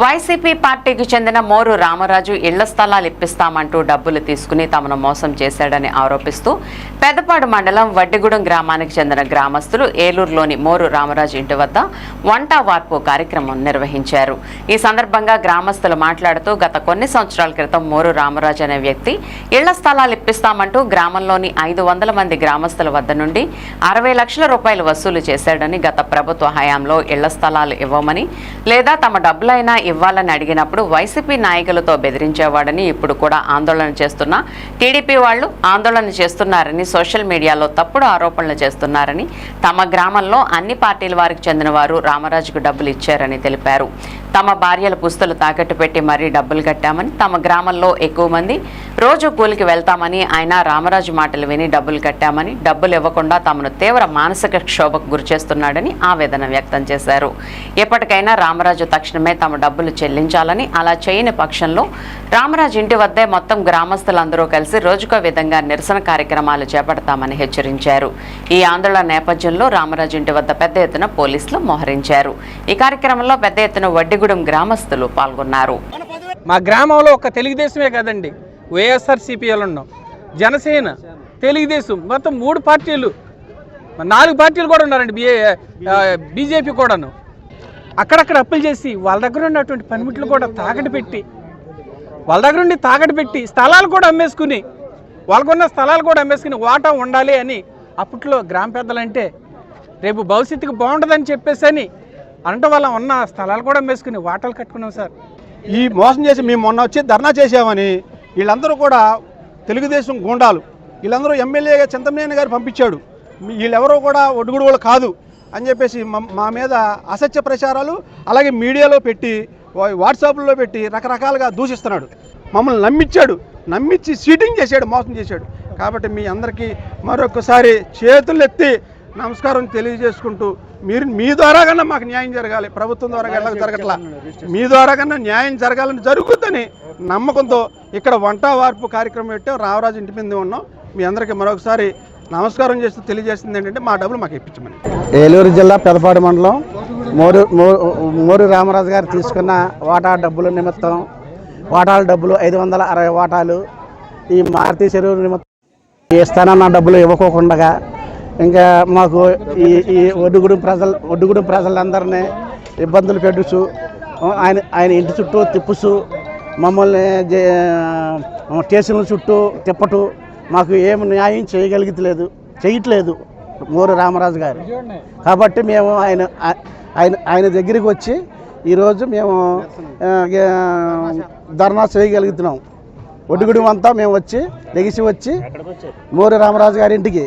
YCP పార్టీకి చెందిన మోరు రామరాజు ఇళ్ళ స్థలాలు ఇప్పిస్తామంటూ డబ్బులు తీసుకుని తమను మోసం చేశాడని ఆరోపిస్తూ పెదపాడు మండలం వడ్డిగూడెం గ్రామానికి చెందిన గ్రామస్తులు ఏలూరులోని మోరు రామరాజు ఇంటి వద్ద వంట వార్పు కార్యక్రమం నిర్వహించారు. ఈ సందర్భంగా గ్రామస్తులు మాట్లాడుతూ గత కొన్ని సంవత్సరాల క్రితం మోరు రామరాజు అనే వ్యక్తి ఇళ్ళ స్థలాలు ఇప్పిస్తామంటూ గ్రామంలోని ఐదు వందల మంది గ్రామస్తుల వద్ద నుండి అరవై లక్షల రూపాయలు వసూలు చేశాడని గత ప్రభుత్వ హయాంలో ఇళ్ళ స్థలాలు ఇవ్వమని లేదా తమ డబ్బులైనా ఇవ్వాలని అడిగినప్పుడు వైసీపీ నాయకులతో బెదిరించేవాడని ఇప్పుడు కూడా ఆందోళన చేస్తున్న టీడీపీ వాళ్ళు ఆందోళన చేస్తున్నారని సోషల్ మీడియాలో తప్పుడు ఆరోపణలు చేస్తున్నారని తమ గ్రామంలో అన్ని పార్టీల వారికి చెందిన వారు రామరాజుకు డబ్బులు ఇచ్చారని తెలిపారు. తమ భార్యల పుస్తలు తాకట్టు పెట్టి మరీ డబ్బులు కట్టామని తమ గ్రామంలో ఎక్కువ మంది రోజు కూలికి వెళ్తామని ఆయన రామరాజు మాటలు విని డబ్బులు కట్టామని డబ్బులు ఇవ్వకుండా తమను తీవ్ర మానసిక క్షోభకు గురిచేస్తున్నాడని ఆవేదన వ్యక్తం చేశారు. ఎప్పటికైనా రామరాజు తక్షణమే తమ డబ్బు డబ్బులు చెల్లించాలని అలా చేయని పక్షంలో రామరాజు ఇంటి వద్దే మొత్తం గ్రామస్తులందరూ కలిసి రోజుకో విధంగా నిరసన కార్యక్రమాలు చేపడతామని హెచ్చరించారు. ఈ ఆందోళన నేపథ్యంలో రామరాజు ఇంటి వద్ద పెద్ద ఎత్తున పోలీసులు మోహరించారు. ఈ కార్యక్రమంలో పెద్ద ఎత్తున వడ్డిగూడెం గ్రామస్తులు పాల్గొన్నారు. మా గ్రామంలో ఒక తెలుగుదేశమే కదండి. వైఎస్ఆర్ సిపిఎల్ ఉన్నాం. జనసేన తెలుగుదేశం మొత్తం మూడు పార్టీలు నాలుగు పార్టీలు కూడా ఉన్నారండి. బిఏ బీజేపీ కూడాను. అక్కడక్కడ అప్పులు చేసి వాళ్ళ దగ్గర ఉన్నటువంటి పనిముట్లు కూడా తాకట్టు పెట్టి వాళ్ళ దగ్గర ఉండి తాకట్టు పెట్టి స్థలాలు కూడా అమ్మేసుకుని వాళ్ళకున్న స్థలాలు కూడా అమ్మేసుకుని వాటా ఉండాలి అని అప్పట్లో గ్రామ పెద్దలంటే రేపు భవిష్యత్తుకు బాగుంటుందని చెప్పేసి అని అనటం వల్ల ఉన్న స్థలాలు కూడా అమ్మేసుకుని వాటాలు కట్టుకున్నాం సార్. ఈ మోసం చేసి మేము మొన్న వచ్చి ధర్నా చేసామని వీళ్ళందరూ కూడా తెలుగుదేశం గూండాలు వీళ్ళందరూ ఎమ్మెల్యేగా చింతమనేని గారు పంపించాడు. వీళ్ళెవరూ కూడా ఒడ్డుగుడుగులు కాదు. అని చెప్పేసి మా- మా మీద అసత్య ప్రచారాలు అలాగే మీడియాలో పెట్టి వాట్సాప్లో పెట్టి రకరకాలుగా దూషిస్తున్నాడు. మమ్మల్ని నమ్మించాడు. నమ్మించి సీటింగ్ చేశాడు మోసం చేశాడు. కాబట్టి మీ అందరికీ మరొకసారి చేతులు ఎత్తి నమస్కారం తెలియజేసుకుంటూ మీరు మీ ద్వారా కన్నా మాకు న్యాయం జరగాలి. ప్రభుత్వం ద్వారా కన్నా జరగట్లా. మీ ద్వారా కన్నా న్యాయం జరగాలని జరుగుతుందని నమ్మకంతో ఇక్కడ వంట వార్పు కార్యక్రమం పెట్టాం. రామరాజు ఇంటి మీద ఉన్నాం. మీ అందరికీ మరొకసారి నమస్కారం చేస్తూ తెలియజేసింది ఏంటంటే మా డబ్బులు మాకు ఇప్పించమని. ఏలూరు జిల్లా పెదపాడు మండలం మోరు మో- మోరు రామరాజు గారు తీసుకున్న వాటా డబ్బుల నిమిత్తం వాటాల డబ్బులు ఐదు వందల అరవై వాటాలు ఈ మారుతి చెరువు నిమిత్తం ఇస్తానన్న డబ్బులు ఇవ్వకోకుండా ఇంకా మాకు ఈ ఈ ఒడ్డుగుడు ప్రజలు ఒడ్డుగుడు ప్రజలందరినీ ఇబ్బందులు పెట్టుచు ఆయన ఆయన ఇంటి చుట్టూ తిప్పుచు మమ్మల్ని స్టేషన్ల చుట్టూ తిప్పటు మాకు ఏం న్యాయం చేయగలిగట్లేదు చేయట్లేదు మోరు రామరాజు గారు. కాబట్టి మేము ఆయన ఆయన ఆయన దగ్గరికి వచ్చి ఈరోజు మేము ధర్నా చేయగలుగుతున్నాం. ఒడ్డుగుడి అంతా మేము వచ్చి లెగిసి వచ్చి మోరు రామరాజు గారి ఇంటికి